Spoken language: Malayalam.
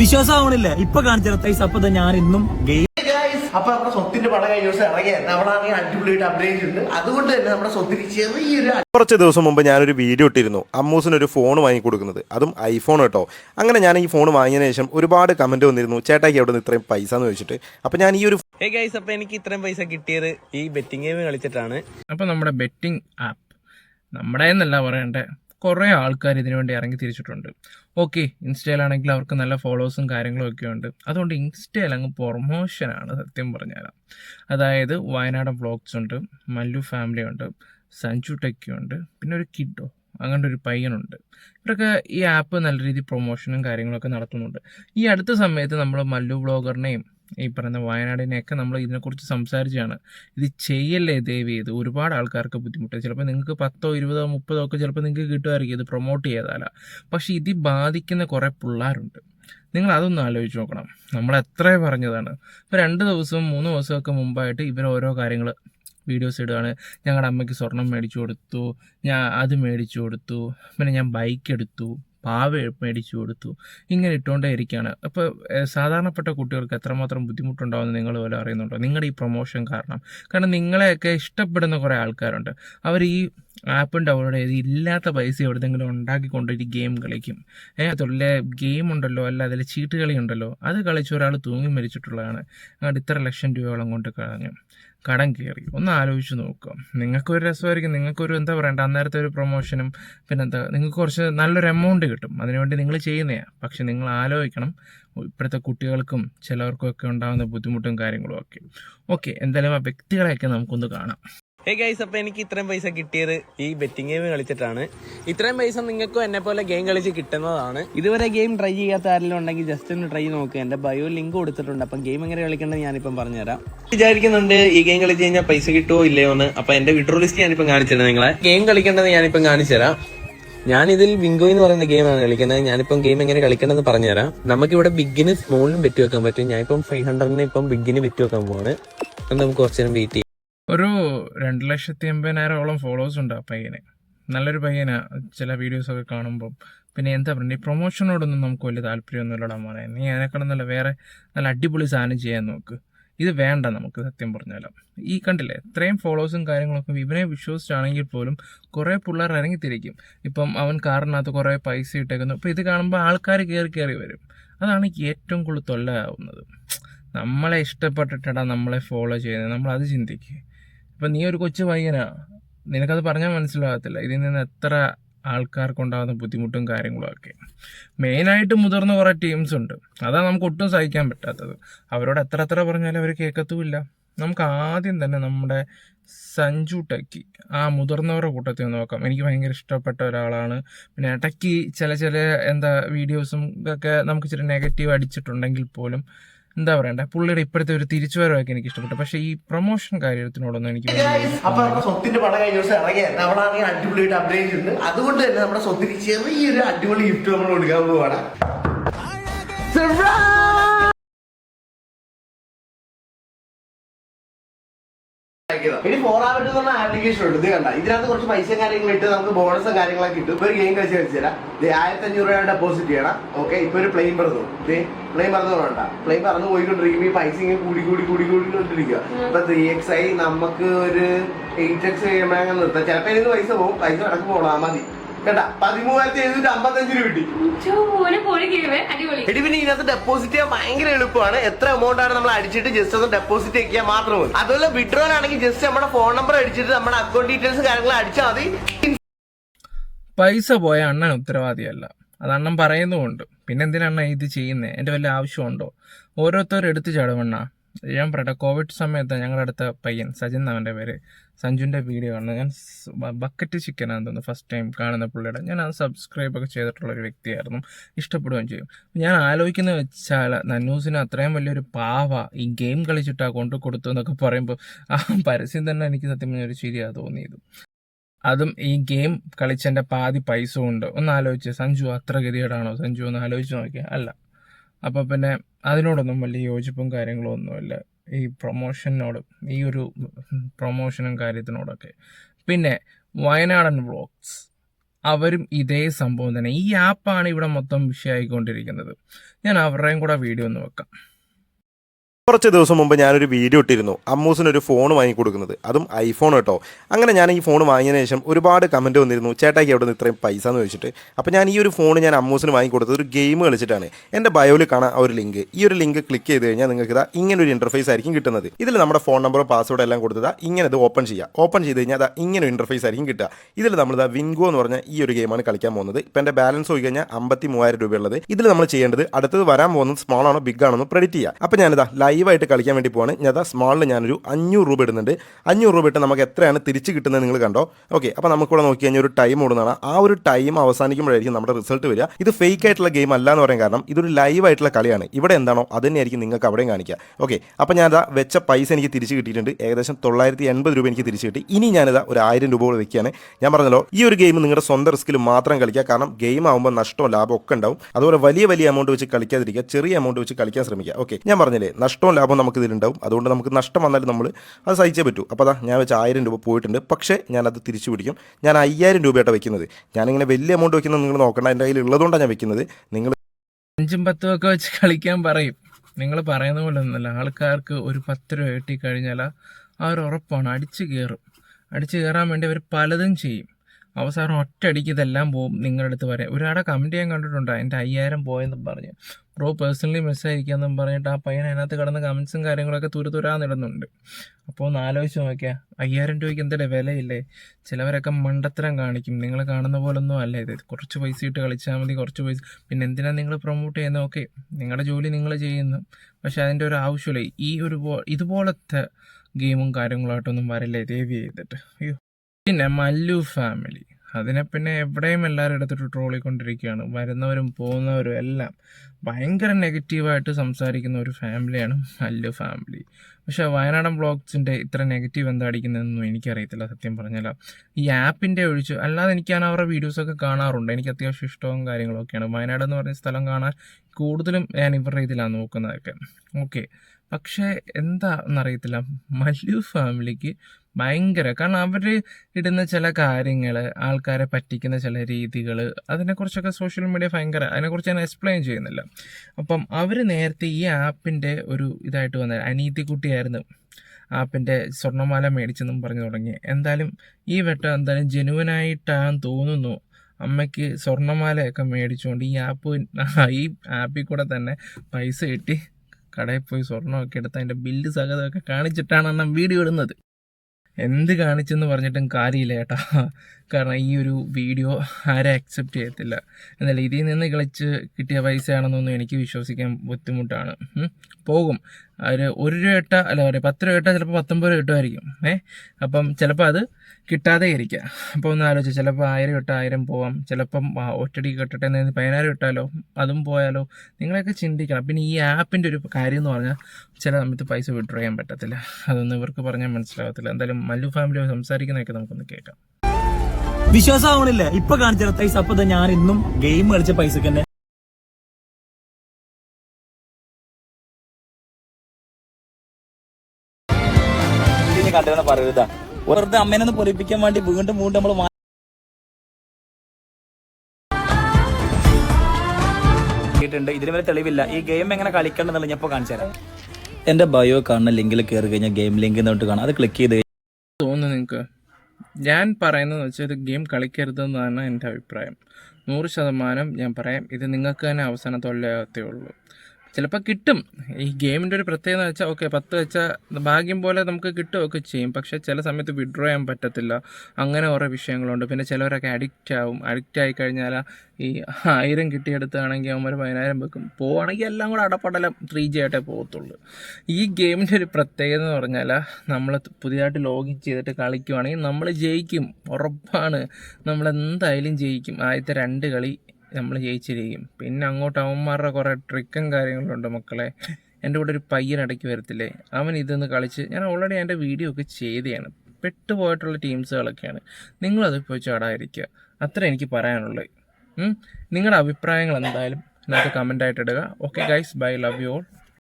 വിശ്വാസം ആവണില്ല ഇപ്പൊ കാണിച്ച അപ്പൊ ഞാൻ ഇന്നും ഗെയിം അപ്പൊ നമ്മുടെ സ്വത്തിന്റെ പടം കഴിഞ്ഞ ദിവസം ഇറങ്ങിയായിരുന്നു നമ്മളാണെങ്കിൽ അടിപൊളിയായിട്ട് അപ്ഡേറ്റ് ചെയ്തിട്ടുണ്ട് അതുകൊണ്ട് തന്നെ നമ്മുടെ സ്വത്തിന് ചെറിയൊരു കുറച്ച് ദിവസം മുമ്പ് ഞാനൊരു വീഡിയോ ഇട്ടിരുന്നു. അമ്മൂസിന് ഒരു ഫോൺ വാങ്ങി കൊടുക്കുന്നത് അതും ഐഫോൺ കേട്ടോ. അങ്ങനെ ഞാൻ ഈ ഫോൺ വാങ്ങിയതിനു ശേഷം ഒരുപാട് കമന്റ് വന്നിരുന്നു. ചേട്ടാക്കി അവിടെ നിന്ന് ഇത്രയും പൈസ എന്ന് ചോദിച്ചിട്ട്. അപ്പൊ ഞാൻ ഈ ഒരു ഗൈസ് അപ്പൊ എനിക്ക് ഇത്രയും പൈസ കിട്ടിയത് ഈ ബെറ്റിംഗ് ഗെയിം കളിച്ചിട്ടാണ്. അപ്പൊ നമ്മുടെ ബെറ്റിംഗ് ആപ്പ് നമ്മുടെ എന്നല്ല പറയണ്ടേ? കുറേ ആൾക്കാർ ഇതിനു വേണ്ടി ഇറങ്ങി തിരിച്ചിട്ടുണ്ട്. ഓക്കെ ഇൻസ്റ്റയിലാണെങ്കിൽ അവർക്ക് നല്ല ഫോളോവേഴ്സും കാര്യങ്ങളും ഒക്കെ ഉണ്ട്. അതുകൊണ്ട് ഇൻസ്റ്റയിൽ അങ്ങ് പ്രൊമോഷനാണ് സത്യം പറഞ്ഞാൽ അതായത് വയനാടൻ വ്ളോഗ്സ് ഉണ്ട് മല്ലു ഫാമിലി ഉണ്ട് സഞ്ജു ടെക്കി ഉണ്ട് പിന്നെ ഒരു കിഡോ അങ്ങനെ ഒരു പയ്യനുണ്ട്. ഇവരൊക്കെ ഈ ആപ്പ് നല്ല രീതിയിൽ പ്രൊമോഷനും കാര്യങ്ങളൊക്കെ നടത്തുന്നുണ്ട്. ഈ അടുത്ത സമയത്ത് നമ്മൾ മല്ലു വ്ളോഗറിനെയും ഈ പറയുന്ന വയനാടിനെയൊക്കെ നമ്മൾ ഇതിനെക്കുറിച്ച് സംസാരിച്ചാണ്. ഇത് ചെയ്യല്ലേ ദേവി? ഇത് ഒരുപാട് ആൾക്കാർക്ക് ബുദ്ധിമുട്ട് ചിലപ്പോൾ നിങ്ങൾക്ക് പത്തോ ഇരുപതോ മുപ്പതോ ഒക്കെ ചിലപ്പോൾ നിങ്ങൾക്ക് കിട്ടുമായിരിക്കും ഇത് പ്രൊമോട്ട് ചെയ്താല. പക്ഷേ ഇത് ബാധിക്കുന്ന കുറേ പിള്ളേരുണ്ട്. നിങ്ങൾ അതൊന്നും ആലോചിച്ച് നോക്കണം. നമ്മൾ എത്ര പറഞ്ഞതാണ്. ഇപ്പോൾ രണ്ട് ദിവസവും മൂന്ന് ദിവസമൊക്കെ മുമ്പായിട്ട് ഇവർ ഓരോ കാര്യങ്ങൾ വീഡിയോസ് ഇടുകയാണ്. ഞങ്ങളുടെ അമ്മയ്ക്ക് സ്വർണം മേടിച്ചു കൊടുത്തു ഞാൻ അത് മേടിച്ചു കൊടുത്തു പിന്നെ ഞാൻ ബൈക്ക് എടുത്തു. പാവ മേടിച്ചു കൊടുത്തു. ഇങ്ങനെ ഇട്ടുകൊണ്ടേ ഇരിക്കുകയാണ് അപ്പോൾ സാധാരണപ്പെട്ട കുട്ടികൾക്ക് എത്രമാത്രം ബുദ്ധിമുട്ടുണ്ടാവുമെന്ന് നിങ്ങൾ പോലെ അറിയുന്നുണ്ടോ? നിങ്ങളുടെ ഈ പ്രൊമോഷൻ കാരണം. കാരണം നിങ്ങളെയൊക്കെ ഇഷ്ടപ്പെടുന്ന കുറേ ആൾക്കാരുണ്ട്. അവർ ഈ ആപ്പ് ഡൗൺലോഡ് ചെയ്ത് ഇല്ലാത്ത പൈസ എവിടെയെങ്കിലും ഉണ്ടാക്കിക്കൊണ്ട് ഒരു ഗെയിം കളിക്കും. ഏഹ് അതുള്ള ഗെയിം ഉണ്ടല്ലോ അല്ല അതിൽ ചീട്ട് കളി ഉണ്ടല്ലോ അത് കളിച്ച് ഒരാൾ തൂങ്ങി മരിച്ചിട്ടുള്ളതാണ്. അങ്ങോട്ട് ഇത്ര ലക്ഷം രൂപയോളം കൊണ്ട് കളഞ്ഞു. കടം കയറി. ഒന്ന് ആലോചിച്ച് നോക്കുക. നിങ്ങൾക്കൊരു രസമായിരിക്കും. നിങ്ങൾക്കൊരു എന്താ പറയണ്ട അന്നേരത്തെ ഒരു പ്രൊമോഷനും പിന്നെന്താ നിങ്ങൾക്ക് കുറച്ച് നല്ലൊരു എമൗണ്ട് കിട്ടും. അതിനുവേണ്ടി നിങ്ങൾ ചെയ്യുന്നതാണ് പക്ഷെ നിങ്ങൾ ആലോചിക്കണം. ഇപ്പോഴത്തെ കുട്ടികൾക്കും ചിലവർക്കും ഒക്കെ ഉണ്ടാകുന്ന ബുദ്ധിമുട്ടും കാര്യങ്ങളും ഒക്കെ. ഓക്കെ എന്തായാലും ആ വ്യക്തികളെയൊക്കെ നമുക്കൊന്ന് കാണാം. ഹേ ഗൈസ് അപ്പൊ എനിക്ക് ഇത്രയും പൈസ കിട്ടിയത് ഈ ബെറ്റിംഗ് ഗെയിം കളിച്ചിട്ടാണ്. ഇത്രയും പൈസ നിങ്ങൾക്കും എന്നെ പോലെ ഗെയിം കളിച്ച് കിട്ടുന്നതാണ്. ഇതുവരെ ഗെയിം ട്രൈ ചെയ്യാത്ത ആരെങ്കിലും ഉണ്ടെങ്കിൽ ജസ്റ്റ് ഒന്ന് ട്രൈ നോക്കുക എന്റെ ബയോ ലിങ്ക് കൊടുത്തിട്ടുണ്ട്. അപ്പം ഗെയിം എങ്ങനെ കളിക്കേണ്ടത് ഞാനിപ്പം പറഞ്ഞുതരാം. വിചാരിക്കുന്നുണ്ട് ഈ ഗെയിം കളിച്ച് കഴിഞ്ഞാൽ പൈസ കിട്ടുമോ ഇല്ലയോ എന്ന്. അപ്പൊ എന്റെ വിഡ്രോ ലിസ്റ്റ് ഞാനിപ്പം കാണിച്ചുതരാം നിങ്ങളെ. ഗെയിം കളിക്കേണ്ടത് ഞാനിപ്പം കാണിച്ചുതരാം. ഞാൻ ഇതിൽ വിങ്കോ എന്ന് പറയുന്ന ഗെയിമാണ് കളിക്കുന്നത്. ഞാനിപ്പം ഗെയിം എങ്ങനെ കളിക്കണമെന്ന് പറഞ്ഞുതരാം. നമുക്കിവിടെ ബിഗിന് സ്മോളിനും ബെറ്റ് വെക്കാൻ പറ്റും. ഞാനിപ്പം ഫൈവ് ഹൺഡ്രഡിന് ഇപ്പം ബിഗിന് ബെറ്റ് വെക്കാൻ പോവാണ്. നമുക്ക് കുറച്ചു നേരം വെയിറ്റ് ചെയ്യാം. ഒരു രണ്ട് ലക്ഷത്തി എൺപതിനായിരോളം ഫോളോവേഴ്സ് ഉണ്ട് ആ പയ്യന്. നല്ലൊരു പയ്യനാ. ചില വീഡിയോസൊക്കെ കാണുമ്പോൾ പിന്നെ എന്താ പറയുക പ്രൊമോഷനോടൊന്നും നമുക്ക് വലിയ താല്പര്യമൊന്നുമില്ലടാ മോനെ. നീ അതിനെക്കാളും നല്ല വേറെ നല്ല അടിപൊളി സാധനം ചെയ്യാൻ നോക്ക്. ഇത് വേണ്ട നമുക്ക് സത്യം പറഞ്ഞാലും. ഈ കണ്ടില്ലേ ഇത്രയും ഫോളോവേഴ്സും കാര്യങ്ങളൊക്കെ ഇവനെ വിശ്വസിച്ചാണെങ്കിൽ പോലും കുറേ പിള്ളേർ ഇറങ്ങിത്തിരിക്കും. ഇപ്പം അവൻ കാറിനകത്ത് കുറേ പൈസ ഇട്ടേക്കുന്നു. അപ്പോൾ ഇത് കാണുമ്പോൾ ആൾക്കാർ കയറി കയറി വരും. അതാണ് ഏറ്റവും കൂടുതൽ തൊല്ലയാവുന്നത് നമ്മളെ ഇഷ്ടപ്പെട്ടിട്ടാണ് നമ്മളെ ഫോളോ ചെയ്യുന്നത്. നമ്മൾ അത് ചിന്തിക്കുക ഇപ്പം നീ ഒരു കൊച്ചു പയ്യനാ. നിനക്കത് പറഞ്ഞാൽ മനസ്സിലാകത്തില്ല. ഇതിൽ നിന്ന് എത്ര ആൾക്കാർക്കുണ്ടാകുന്ന ബുദ്ധിമുട്ടും കാര്യങ്ങളും ഒക്കെ. മെയിനായിട്ട് മുതിർന്ന കുറേ ടീംസ് ഉണ്ട്. അതാണ് നമുക്ക് ഒട്ടും സഹിക്കാൻ പറ്റാത്തത്. അവരോട് എത്ര എത്ര പറഞ്ഞാലും അവർ കേൾക്കത്തുമില്ല. നമുക്ക് ആദ്യം തന്നെ നമ്മുടെ സഞ്ജു ടക്കി ആ മുതിർന്നവരുടെ കൂട്ടത്തിൽ നോക്കാം. എനിക്ക് ഭയങ്കര ഇഷ്ടപ്പെട്ട ഒരാളാണ്. പിന്നെ ടക്കി ചില ചില എന്താ വീഡിയോസും ഒക്കെ നമുക്ക് ഇച്ചിരി നെഗറ്റീവ് അടിച്ചിട്ടുണ്ടെങ്കിൽ പോലും എന്താ പറയണ്ടേ? പുള്ളിയുടെ ഇപ്പോഴത്തെ ഒരു തിരിച്ചു തിരിച്ചുവരവൊക്കെ എനിക്ക് ഇഷ്ടപ്പെട്ടു പക്ഷേ ഈ പ്രൊമോഷൻ കാര്യത്തിനോടൊന്നും എനിക്ക് അപ്പൊ നമ്മുടെ സ്വത്തിന്റെ പടം കഴിഞ്ഞ ദിവസം ഇറങ്ങിയായിരുന്നു നമ്മളാണെങ്കിൽ അടിപൊളിയായിട്ട് അപ്ഡേറ്റ് അതുകൊണ്ട് തന്നെ നമ്മുടെ സ്വത്തിന് ചെറിയൊരു അടിപൊളി ഗിഫ്റ്റ് നമ്മൾ കൊടുക്കാൻ പോവാണ്. ഇനി ഫോറാവറ്റ് എന്ന് പറഞ്ഞ ആപ്ലിക്കേഷൻ ഉണ്ട്. ഇത് കണ്ട. ഇതിനകത്ത് കുറച്ച് പൈസ കാര്യങ്ങൾ ഇട്ട് നമുക്ക് ബോണസും കാര്യങ്ങളൊക്കെ കിട്ടും ഇപ്പൊ ഒരു ഗെയിം കളിച്ച് കളിച്ചു തരാം. ആയിരത്തി അഞ്ഞൂറ് രൂപ ഡെപ്പോസിറ്റ് ചെയ്യണം. ഓക്കെ ഇപ്പൊ ഒരു പ്ലെയിൻ പറഞ്ഞു പ്ലെയിൻ പറഞ്ഞു വേണ്ട പ്ലെയിൻ പറഞ്ഞു പോയിക്കൊണ്ടിരിക്കുമ്പോൾ ഈ പൈസ ഇങ്ങനെ കൂടി കൂടി കൂടി കൂടി കൂടിക്കൊണ്ടിരിക്കുക ഇപ്പൊ ത്രീ എക്സ് ആയി നമുക്ക് ഒരു എയ്റ്റ് എക്സ് കഴിയുമ്പോഴങ്ങനെ നിർത്താം. ചിലപ്പോ ഇതിന് പൈസ പോകും. പൈസ അടക്കം പോകണം. മതി. കേട്ടാ പതിമൂവായിരത്തി എഴുന്നൂറ്റി അമ്പത്തഞ്ച് രൂപ കിട്ടി. എടി പിന്നെ ഇതിനകത്ത് ഡെപ്പോസിറ്റ് ചെയ്യാൻ ഭയങ്കര എളുപ്പമാണ്. എത്ര എമൗണ്ട് ആണ് നമ്മൾ അടിച്ചിട്ട് ജസ്റ്റ് ഒന്ന് ഡെപ്പോസിറ്റ് ചെയ്യാൻ മാത്രം മതി. അതുപോലെ വിഡ്രോൻ ആണെങ്കിൽ ജസ്റ്റ് നമ്മുടെ ഫോൺ നമ്പർ അടിച്ചിട്ട് നമ്മുടെ അക്കൗണ്ട് ഡീറ്റെയിൽസ് കാര്യങ്ങൾ അടിച്ചാൽ മതി. പൈസ പോയ അണ്ണൻ ഉത്തരവാദിയല്ല. അത് അണ്ണൻ പറയുന്നുമുണ്ട്. പിന്നെ എന്തിനാണ് ഇത് ചെയ്യുന്നത് എന്റെ വല്ല ആവശ്യമുണ്ടോ? ഓരോരുത്തർ എടുത്തു ചാടുവണ്ണ ഞാൻ പറയട്ടെ കോവിഡ് സമയത്ത് ഞങ്ങളുടെ അടുത്ത പയ്യൻ സജിൻ അവന്റെ പേര് സഞ്ജുവിന്റെ വീഡിയോ ആണ്. ഞാൻ ബക്കറ്റ് ചിക്കനാന്ന് തോന്നുന്നു ഫസ്റ്റ് ടൈം കാണുന്ന പുള്ളിയുടെ. ഞാൻ അത് സബ്സ്ക്രൈബ് ഒക്കെ ചെയ്തിട്ടുള്ള ഒരു വ്യക്തിയായിരുന്നു. ഇഷ്ടപ്പെടുകയും ചെയ്യും. ഞാൻ ആലോചിക്കുന്നത് വെച്ചാൽ നന്നൂസിന് അത്രയും വലിയൊരു പാവ ഈ ഗെയിം കളിച്ചിട്ടാ കൊണ്ട് കൊടുത്തു എന്നൊക്കെ പറയുമ്പോൾ ആ പരസ്യം തന്നെ എനിക്ക് സത്യം പറഞ്ഞൊരു ശരിയാണ് തോന്നിയത്. അതും ഈ ഗെയിം കളിച്ചതിന്റെ പാതി പൈസ കൊണ്ട്. ഒന്ന് ആലോചിച്ച് സഞ്ജു അത്ര ഗതികേടാണോ? സഞ്ജു ഒന്ന് ആലോചിച്ച് നോക്കിയാൽ അല്ല. അപ്പോൾ പിന്നെ അതിനോടൊന്നും വലിയ യോജിപ്പും കാര്യങ്ങളും ഒന്നുമില്ല. ഈ പ്രൊമോഷനോട് ഈ ഒരു പ്രൊമോഷനും കാര്യത്തിനോടൊക്കെ. പിന്നെ വയനാടൻ വ്ളോഗ്സ് അവരും ഇതേ സംഭവം തന്നെ. ഈ ആപ്പാണ് ഇവിടെ മൊത്തം വിഷയമായിക്കൊണ്ടിരിക്കുന്നത്. ഞാൻ അവരുടെയും കൂടെ വീഡിയോ ഒന്ന് വെക്കാം. കുറച്ച് ദിവസം മുമ്പ് ഞാനൊരു വീഡിയോ ഇട്ടിരുന്നു. അമ്മൂസിനൊരു ഫോൺ വാങ്ങി കൊടുക്കുന്നത് അതും ഐഫോൺ കേട്ടോ. അങ്ങനെ ഞാൻ ഈ ഫോൺ വാങ്ങിയതിന് ശേഷം ഒരുപാട് കമന്റ് വന്നിരുന്നു. ചേട്ടാക്കി അവിടെ നിന്ന് ഇത്രയും പൈസ എന്ന് ചോദിച്ചിട്ട്. അപ്പോൾ ഞാൻ ഈ ഒരു ഫോൺ ഞാൻ അമ്മൂസിന് വാങ്ങി കൊടുത്തത് ഒരു ഗെയിം കളിച്ചിട്ടാണ്. എന്റെ ബയോയിൽ കാണാൻ ഒരു ലിങ്ക് ഈ ഒരു ലിങ്ക് ക്ലിക്ക് ചെയ്ത് കഴിഞ്ഞാൽ നിങ്ങൾക്ക് ഇതാ ഇങ്ങനെ ഒരു ഇന്റർഫേസ് ആയിരിക്കും കിട്ടുന്നത്. ഇതിൽ നമ്മുടെ ഫോൺ നമ്പറും പാസ്വേഡും എല്ലാം കൊടുത്തതാ ഇങ്ങനെ ഇത് ഓപ്പൺ ചെയ്യുക ഓപ്പൺ ചെയ്ത് കഴിഞ്ഞാൽ അതാ ഇങ്ങനെ ഒരു ഇന്റർഫേസ് ആയിരിക്കും കിട്ടുക. ഇതിൽ നമ്മളിതാ വിൻഗോ എന്ന് പറഞ്ഞ ഈ ഒരു ഗെയിമാണ് കളിക്കാൻ പോകുന്നത്. ഇപ്പോൾ എന്റെ ബാലൻസ് പോയി കഴിഞ്ഞാൽ അമ്പത്തി മൂവായിരം രൂപയുള്ളത് ഇതിൽ നമ്മൾ ചെയ്യേണ്ടത് അടുത്തത് വരാൻ പോകുന്നത് സ്മോളാണോ ബിഗ് ആണോ എന്ന് പ്രെഡിക്റ്റ് ചെയ്യുക അപ്പോൾ ഞാനിതാ ലൈവായിട്ട് കളിക്കാൻ വേണ്ടി പോവാണ്. ഞാൻ സ്മാളിൽ ഞാനൊരു അഞ്ഞൂറ് രൂപ ഇടുന്നുണ്ട്. അഞ്ഞൂറ് രൂപ ഇട്ട് നമുക്ക് എത്രയാണ് തിരിച്ച് കിട്ടുന്നത് നിങ്ങൾ കണ്ടോ? ഓക്കെ അപ്പോൾ നമുക്കിവിടെ നോക്കി കഴിഞ്ഞാൽ ഒരു ടൈം ഓടുന്നതാണ്. ആ ഒരു ടൈം അവസാനിക്കുമ്പോഴായിരിക്കും നമ്മുടെ റിസൾട്ട് വരിക. ഇത് ഫേക്ക് ആയിട്ടുള്ള ഗെയിം അല്ല എന്ന് പറയാൻ കാരണം ഇതൊരു ലൈവ് ആയിട്ടുള്ള കളിയാണ്. ഇവിടെ എന്താണോ അത് തന്നെയായിരിക്കും നിങ്ങൾക്ക് അവിടെയും കാണിക്കുക. ഓക്കെ അപ്പോൾ ഞാൻ അതാ വെച്ച പൈസ എനിക്ക് തിരിച്ച് കിട്ടിയിട്ടുണ്ട്. ഏകദേശം തൊള്ളായിരത്തി എൺപത് രൂപ എനിക്ക് തിരിച്ച് കിട്ടി. ഇനി ഞാനിതാ ഒരു ആയിരം രൂപ കൂടെ വെക്കുകയാണ്. ഞാൻ പറഞ്ഞല്ലോ ഈ ഒരു ഗെയിം നിങ്ങളുടെ സ്വന്തം റിസ്കിൽ മാത്രം കളിക്കുക. കാരണം ഗെയിം ആകുമ്പോൾ നഷ്ടവും ലാഭമോ ഒക്കെ ഉണ്ടാവും. അതുപോലെ വലിയ വലിയ എമൗണ്ട് വെച്ച് കളിക്കാതിരിക്കുക. ചെറിയ എമൗണ്ട് വെച്ച് കളിക്കാൻ ശ്രമിക്കുക. ഓക്കെ ഞാൻ പറഞ്ഞില്ലേ നഷ്ടവും ലാഭം നമുക്ക് ഇതിലുണ്ടാവും. അതുകൊണ്ട് നമുക്ക് നഷ്ടം വന്നാലും നമ്മൾ അത് സഹിച്ചേ പറ്റൂ. അപ്പോൾ അതാ ഞാൻ വെച്ച ആയിരം രൂപ പോയിട്ടുണ്ട്. പക്ഷേ ഞാനത് തിരിച്ചു പിടിക്കും. ഞാൻ അയ്യായിരം രൂപയായിട്ടാണ് വെക്കുന്നത്. ഞാനിങ്ങനെ വലിയ എമൗണ്ട് വെക്കുന്നത് നിങ്ങൾ നോക്കണ്ട. എന്റെ കയ്യിൽ ഉള്ളതുകൊണ്ടാണ് ഞാൻ വെക്കുന്നത്. നിങ്ങൾ അഞ്ചും പത്തും ഒക്കെ വെച്ച് കളിക്കാൻ പറയും. നിങ്ങൾ പറയുന്ന പോലെ ഒന്നുമല്ല. ആൾക്കാർക്ക് ഒരു പത്ത് രൂപ കിട്ടി കഴിഞ്ഞാൽ ആ ഒരു ഉറപ്പാണ്. അടിച്ചു കയറും. അടിച്ചു കയറാൻ വേണ്ടി അവർ പലതും ചെയ്യും. അവസാനം ഒറ്റയടിക്ക് ഇതെല്ലാം പോകും നിങ്ങളുടെ അടുത്ത് വരെ. ഒരാളെ കമന്റ് ചെയ്യാൻ കണ്ടിട്ടുണ്ട്? എന്റെ അയ്യായിരം പോയെന്നും പറഞ്ഞ്. ബ്രോ പേഴ്സണലി മെസ്സായിരിക്കാമെന്നും പറഞ്ഞിട്ട് ആ പയ്യൻ അതിനകത്ത് കിടന്ന് കമൻസും കാര്യങ്ങളൊക്കെ തുരുതുരാന്നിടുന്നുണ്ട് അപ്പോൾ ഒന്ന് ആലോചിച്ച് നോക്കിയാൽ അയ്യായിരം രൂപയ്ക്ക് എന്തിടെ വിലയില്ലേ? ചിലവരൊക്കെ മണ്ടത്തരം കാണിക്കും. നിങ്ങൾ കാണുന്ന പോലൊന്നും അല്ല ഇത്. കുറച്ച് പൈസ ഇട്ട് കളിച്ചാൽ മതി കുറച്ച് പൈസ. പിന്നെ എന്തിനാണ് നിങ്ങൾ പ്രൊമോട്ട് ചെയ്യുന്നത് ഓക്കെ നിങ്ങളുടെ ജോലി നിങ്ങൾ ചെയ്യുന്നു. പക്ഷേ അതിന്റെ ഒരു ആവശ്യമില്ല. ഈ ഒരു ഇതുപോലത്തെ ഗെയിമും കാര്യങ്ങളായിട്ടൊന്നും വരില്ല ദേവി ചെയ്തിട്ട്. അയ്യോ. പിന്നെ മല്ലു ഫാമിലി അതിനെ പിന്നെ എവിടെയും എല്ലാവരും എടുത്തിട്ട് ട്രോളിക്കൊണ്ടിരിക്കുകയാണ്. വരുന്നവരും പോകുന്നവരും എല്ലാം ഭയങ്കര നെഗറ്റീവായിട്ട് സംസാരിക്കുന്ന ഒരു ഫാമിലിയാണ് മല്ലു ഫാമിലി പക്ഷേ വയനാടൻ ബ്ലോഗ്സിന്റെ ഇത്ര നെഗറ്റീവ് എന്താ അടിക്കുന്നതെന്നൊന്നും എനിക്കറിയത്തില്ല സത്യം പറഞ്ഞാൽ. ഈ ആപ്പിന്റെ ഒഴിച്ച് അല്ലാതെ എനിക്ക് അവരുടെ വീഡിയോസൊക്കെ കാണാറുണ്ട്. എനിക്ക് അത്യാവശ്യം ഇഷ്ടവും കാര്യങ്ങളൊക്കെയാണ്. വയനാട് എന്ന് പറഞ്ഞ സ്ഥലം കാണാൻ കൂടുതലും ഞാൻ ഇവരുടെ ഇതിലാണ് നോക്കുന്നതൊക്കെ. ഓക്കെ പക്ഷേ എന്താ എന്നറിയത്തില്ല. മല്ലു ഫാമിലിക്ക് ഭയങ്കര. കാരണം അവർ ഇടുന്ന ചില കാര്യങ്ങൾ ആൾക്കാരെ പറ്റിക്കുന്ന ചില രീതികൾ അതിനെക്കുറിച്ചൊക്കെ സോഷ്യൽ മീഡിയ ഭയങ്കര അതിനെക്കുറിച്ച് ഞാൻ എക്സ്പ്ലെയിൻ ചെയ്യുന്നില്ല. അപ്പം അവർ നേരത്തെ ഈ ആപ്പിന്റെ ഒരു ഇതായിട്ട് വന്ന അനീതിക്കുട്ടിയായിരുന്നു. ആപ്പിന്റെ സ്വർണമാല മേടിച്ചെന്നും പറഞ്ഞു തുടങ്ങി. എന്തായാലും ഈ വെട്ടം എന്തായാലും ജെനുവനായിട്ടാന്ന് തോന്നുന്നു. അമ്മയ്ക്ക് സ്വർണമാലയൊക്കെ മേടിച്ചുകൊണ്ട് ഈ ആപ്പ് ഈ ആപ്പിൽ കൂടെ തന്നെ പൈസ കിട്ടി. കടയിൽ പോയി സ്വർണമൊക്കെ എടുത്ത് അതിന്റെ ബില്ല് സകതമൊക്കെ കാണിച്ചിട്ടാണ് അണ്ണൻ വീഡിയോ ഇടുന്നത്. എന്ത് കാണിച്ചെന്ന് പറഞ്ഞിട്ടും കാര്യമില്ല ചേട്ടാ കാരണം ഈ ഒരു വീഡിയോ ആരും അക്സെപ്റ്റ് ചെയ്യത്തില്ല. എന്നാലും ഇതിൽ നിന്ന് കളിച്ച് കിട്ടിയ പൈസയാണെന്നൊന്നും എനിക്ക് വിശ്വസിക്കാൻ ബുദ്ധിമുട്ടാണ്. പോകും. ഒരു ഒരു രൂപ അല്ല ഒരു പത്ത് രൂപ ഇട്ട ചിലപ്പോൾ പത്തൊമ്പത് രൂപ കിട്ടുമായിരിക്കും ഏ അപ്പം ചിലപ്പോൾ അത് കിട്ടാതെ ഇരിക്കുക അപ്പോൾ ഒന്ന് ആലോചിച്ച് ചിലപ്പോൾ ആയിരം ഇട്ട ആയിരം പോവാം. ചിലപ്പം ഒറ്റടി കെട്ടട്ടെ എന്ന് പതിനായിരം ഇട്ടാലോ അതും പോയാലോ നിങ്ങളൊക്കെ ചിന്തിക്കണം. പിന്നെ ഈ ആപ്പിന്റെ ഒരു കാര്യം എന്ന് പറഞ്ഞാൽ ചില സമയത്ത് പൈസ വിഡ്രോ ചെയ്യാൻ പറ്റത്തില്ല. അതൊന്നും ഇവർക്ക് പറഞ്ഞാൽ മനസ്സിലാകത്തില്ല എന്തായാലും മല്ലു ഫാമിലി സംസാരിക്കുന്നതൊക്കെ നമുക്കൊന്ന് കേൾക്കാം. വിശ്വാസമാവണില്ല. ഇപ്പൊ കാണിച്ച പൈസ അപ്പൊ ഞാൻ ഇന്നും ഗെയിം കളിച്ച പൈസക്ക് തന്നെ. കണ്ടെന്ന് പറയരുതാ വെറുതെ അമ്മേനെ ഒന്ന് പൊലിപ്പിക്കാൻ വേണ്ടി വീണ്ടും വീണ്ടും നമ്മൾ ണ്ട്. ഇതിന് വരെ തെളിവില്ല. ഈ ഗെയിം എങ്ങനെ കളിക്കണം എന്നുള്ളത് ഞാൻ ഇപ്പൊ കാണിച്ചു തരാം. എന്റെ ബയോ കാണുന്ന ലിങ്കിൽ കയറി കഴിഞ്ഞാൽ ഗെയിം ലിങ്ക് എന്നിട്ട് കാണാം. അത് ക്ലിക്ക് ചെയ്ത് തോന്നുന്നു നിങ്ങൾക്ക് ഞാൻ പറയുന്നത് വെച്ചാൽ ഇത് ഗെയിം കളിക്കരുതെന്നാണ് എന്റെ അഭിപ്രായം. നൂറ് ശതമാനം ഞാൻ പറയാം. ഇത് നിങ്ങൾക്ക് തന്നെ അവസാനം ഉള്ളൂ. ചിലപ്പോൾ കിട്ടും. ഈ ഗെയിമിന്റെ ഒരു പ്രത്യേകത എന്ന് വെച്ചാൽ ഓക്കെ പത്ത് വെച്ചാൽ ഭാഗ്യം പോലെ നമുക്ക് കിട്ടുകയൊക്കെ ചെയ്യും. പക്ഷേ ചില സമയത്ത് വിഡ്രോ ചെയ്യാൻ പറ്റത്തില്ല. അങ്ങനെ കുറേ വിഷയങ്ങളുണ്ട്. പിന്നെ ചിലവരൊക്കെ അഡിക്റ്റ് ആവും. അഡിക്റ്റ് ആയി കഴിഞ്ഞാൽ ഈ ആയിരം കിട്ടിയെടുത്താണെങ്കിൽ അവന്മാർ പതിനായിരം വെക്കും. പോവുകയാണെങ്കിൽ എല്ലാം കൂടെ അടപ്പടലം ത്രീ ജി ആയിട്ടേ പോകത്തുള്ളൂ ഈ ഗെയിമിന്റെ ഒരു പ്രത്യേകത എന്ന് പറഞ്ഞാൽ നമ്മൾ പുതിയതായിട്ട് ലോഗിൻ ചെയ്തിട്ട് കളിക്കുവാണെങ്കിൽ നമ്മൾ ജയിക്കും. ഉറപ്പാണ്. നമ്മൾ എന്തായാലും ജയിക്കും. ആദ്യത്തെ രണ്ട് കളി നമ്മൾ ജയിച്ചിരിക്കും. പിന്നെ അങ്ങോട്ട് അവന്മാരുടെ കുറേ ട്രിക്കും കാര്യങ്ങളുണ്ട് മക്കളെ. എന്റെ കൂടെ ഒരു പയ്യൻ ഇടയ്ക്ക് വരത്തില്ലേ? അവൻ ഇതൊന്ന് കളിച്ച് ഞാൻ ഓൾറെഡി എന്റെ വീഡിയോ ഒക്കെ ചെയ്തതാണ്. പെട്ടുപോയിട്ടുള്ള ടീംസുകളൊക്കെയാണ് നിങ്ങളത് പോയി ചാടാതിരിക്കുക. അത്ര എനിക്ക് പറയാനുള്ളത് നിങ്ങളുടെ അഭിപ്രായങ്ങൾ എന്തായാലും ഇതിനകത്ത് കമന്റ് ആയിട്ട് ഇടുക. Okay guys bye love you all